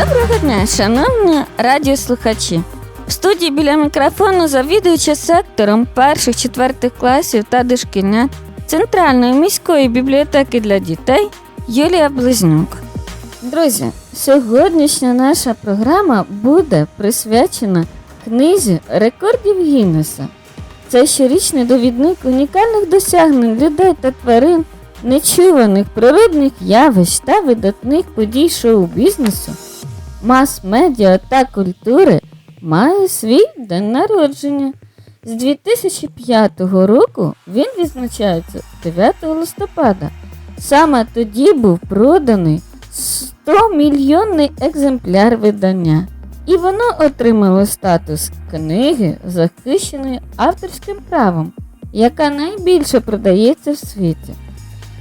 Доброго дня, шановні радіослухачі. В студії біля мікрофону завідуюча сектором перших четвертих класів та дошкільнят Центральної міської бібліотеки для дітей Юлія Близнюк. Друзі, сьогоднішня наша програма буде присвячена книзі рекордів Гіннеса. Це щорічний довідник унікальних досягнень людей та тварин, нечуваних природних явищ та видатних подій шоу-бізнесу, мас-медіа та культури має свій день народження. З 2005 року він відзначається 9 листопада. Саме тоді був проданий 100 мільйонний екземпляр видання, і воно отримало статус книги, захищеної авторським правом, яка найбільше продається в світі.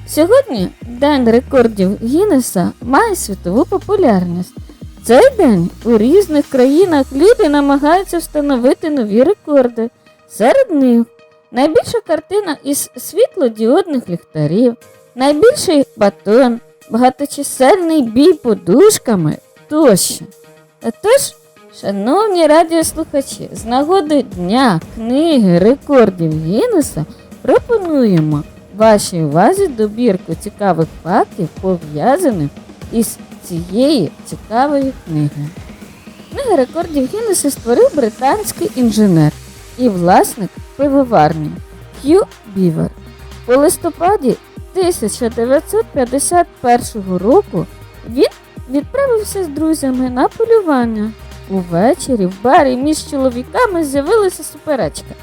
Сьогодні День рекордів Гіннеса має світову популярність. Цей день у різних країнах люди намагаються встановити нові рекорди. Серед них найбільша картина із світлодіодних ліхтарів, найбільший батон, багаточисельний бій подушками тощо. Тож, шановні радіослухачі, з нагоди Дня книги рекордів Гіннеса пропонуємо вашій увазі добірку цікавих фактів, пов'язаних із цією цікавою книгою. Книга рекордів Гіннеса створив британський інженер і власник пивоварні Хью Бівер. У листопаді 1951 року він відправився з друзями на полювання. Увечері в барі між чоловіками з'явилася суперечка,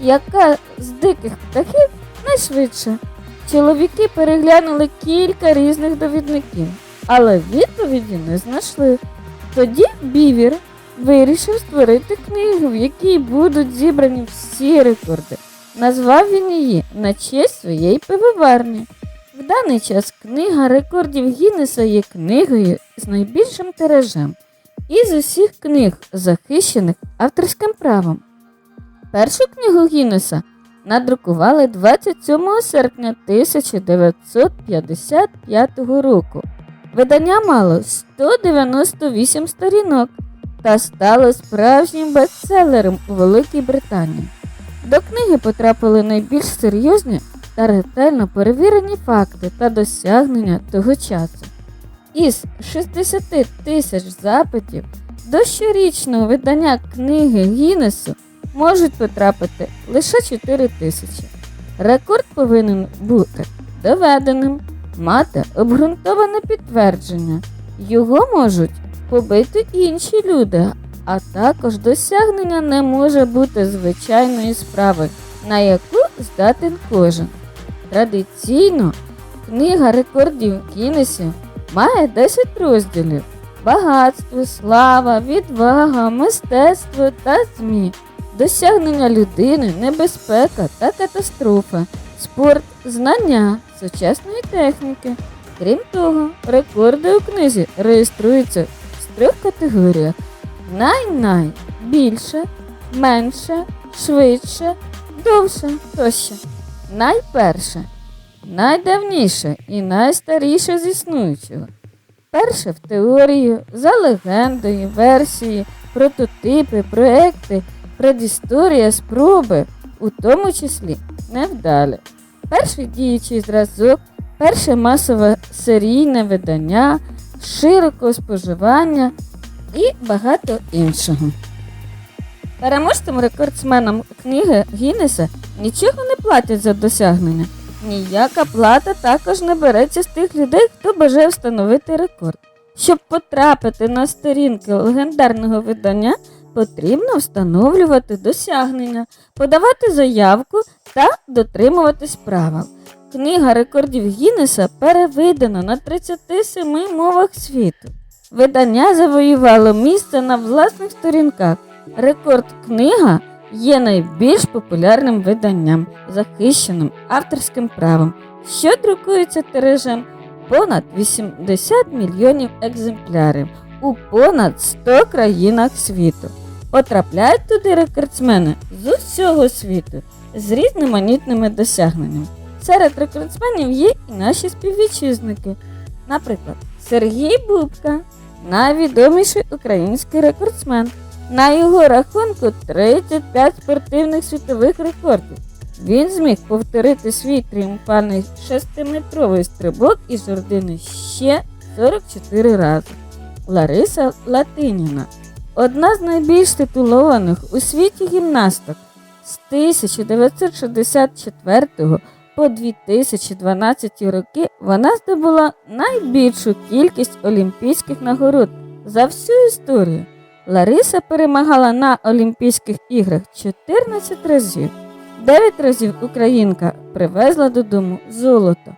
яка з диких птахів найшвидше. Чоловіки переглянули кілька різних довідників, але відповіді не знайшли. Тоді Бівір вирішив створити книгу, в якій будуть зібрані всі рекорди. Назвав він її на честь своєї пивоварні. В даний час книга рекордів Гіннеса є книгою з найбільшим тиражем із усіх книг, захищених авторським правом. Першу книгу Гіннеса надрукували 27 серпня 1955 року. Видання мало 198 сторінок та стало справжнім бестселером у Великій Британії. До книги потрапили найбільш серйозні та ретельно перевірені факти та досягнення того часу. Із 60 тисяч запитів до щорічного видання книги Гіннесу можуть потрапити лише 4 тисячі. Рекорд повинен бути доведеним, мати обґрунтоване підтвердження. Його можуть побити інші люди, а також досягнення не може бути звичайної справи, на яку здатен кожен. Традиційно книга рекордів Гіннесів має 10 розділів: багатство, слава, відвага, мистецтво та ЗМІ, досягнення людини, небезпека та катастрофа, спорт, знання, сучасної техніки. Крім того, рекорди у книзі реєструються в трьох категоріях: най-най, менше, швидше, довше тощо. Найперше, найдавніше і найстаріше з існуючого. Перше в теорії, за легендою, версії, прототипи, проекти, предісторія, спроби, у тому числі невдалі. Перший діючий зразок, перше масове серійне видання, широкого споживання і багато іншого. Переможцям рекордсменам книги Гіннеса нічого не платять за досягнення. Ніяка плата також не береться з тих людей, хто бажає встановити рекорд. Щоб потрапити на сторінки легендарного видання, потрібно встановлювати досягнення, подавати заявку та дотримуватись правил. Книга рекордів Гіннеса перевидана на 37 мовах світу. Видання завоювало місце на власних сторінках. Рекорд книга є найбільш популярним виданням, захищеним авторським правом, що друкується тиражем понад 80 мільйонів екземплярів у понад 100 країнах світу. Потрапляють туди рекордсмени з усього світу з різноманітними досягненнями. Серед рекордсменів є і наші співвітчизники, наприклад, Сергій Бубка, найвідоміший український рекордсмен. На його рахунку 35 спортивних світових рекордів. Він зміг повторити свій тріумфальний 6-метровий стрибок із жордини ще 44 рази. Лариса Латиніна одна з найбільш титулованих у світі гімнасток. З 1964 по 2012 роки вона здобула найбільшу кількість олімпійських нагород за всю історію. Лариса перемагала на Олімпійських іграх 14 разів. 9 разів українка привезла додому золото.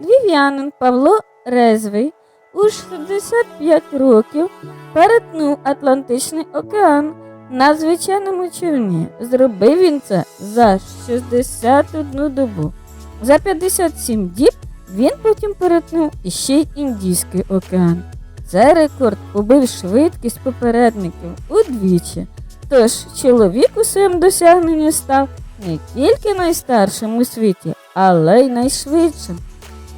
Львів'янин Павло Резвий у 65 років перетнув Атлантичний океан на звичайному човні. Зробив він це за 61 добу. За 57 діб він потім перетнув іще й Індійський океан. Цей рекорд побив швидкість попередників удвічі. Тож чоловік у своєму досягненні став не тільки найстаршим у світі, але й найшвидшим.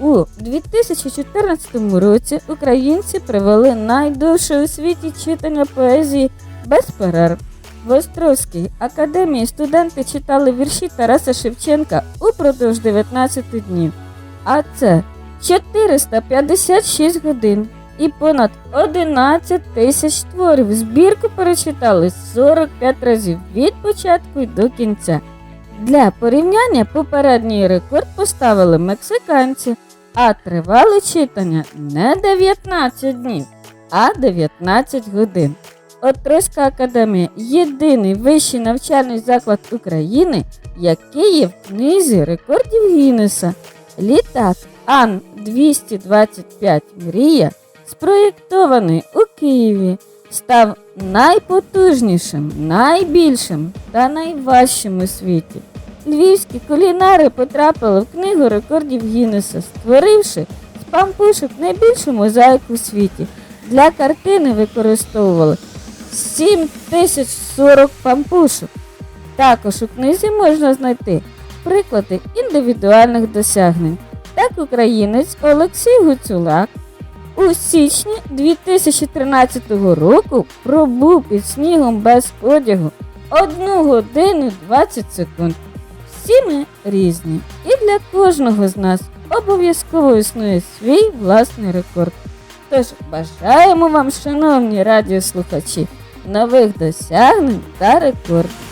У 2014 році українці провели найдовше у світі читання поезії без перерв. В Островській академії студенти читали вірші Тараса Шевченка упродовж 19 днів. А це 456 годин і понад 11 тисяч творів. Збірку перечитали 45 разів від початку до кінця. Для порівняння попередній рекорд поставили мексиканці, а тривали читання не 19 днів, а 19 годин. Острозька академія єдиний вищий навчальний заклад України, який є в книзі рекордів Гіннеса. Літак Ан-225 Мрія, спроєктований у Києві, став найпотужнішим, найбільшим та найважчим у світі. Львівські кулінари потрапили в книгу рекордів Гіннеса, створивши з пампушок найбільшу мозаїку у світі. Для картини використовували 7040 пампушок. Також у книзі можна знайти приклади індивідуальних досягнень. Так українець Олексій Гуцулак у січні 2013 року пробув під снігом без одягу 1 годину 20 секунд. Всі ми різні, і для кожного з нас обов'язково існує свій власний рекорд. Тож бажаємо вам, шановні радіослухачі, нових досягнень та рекордів.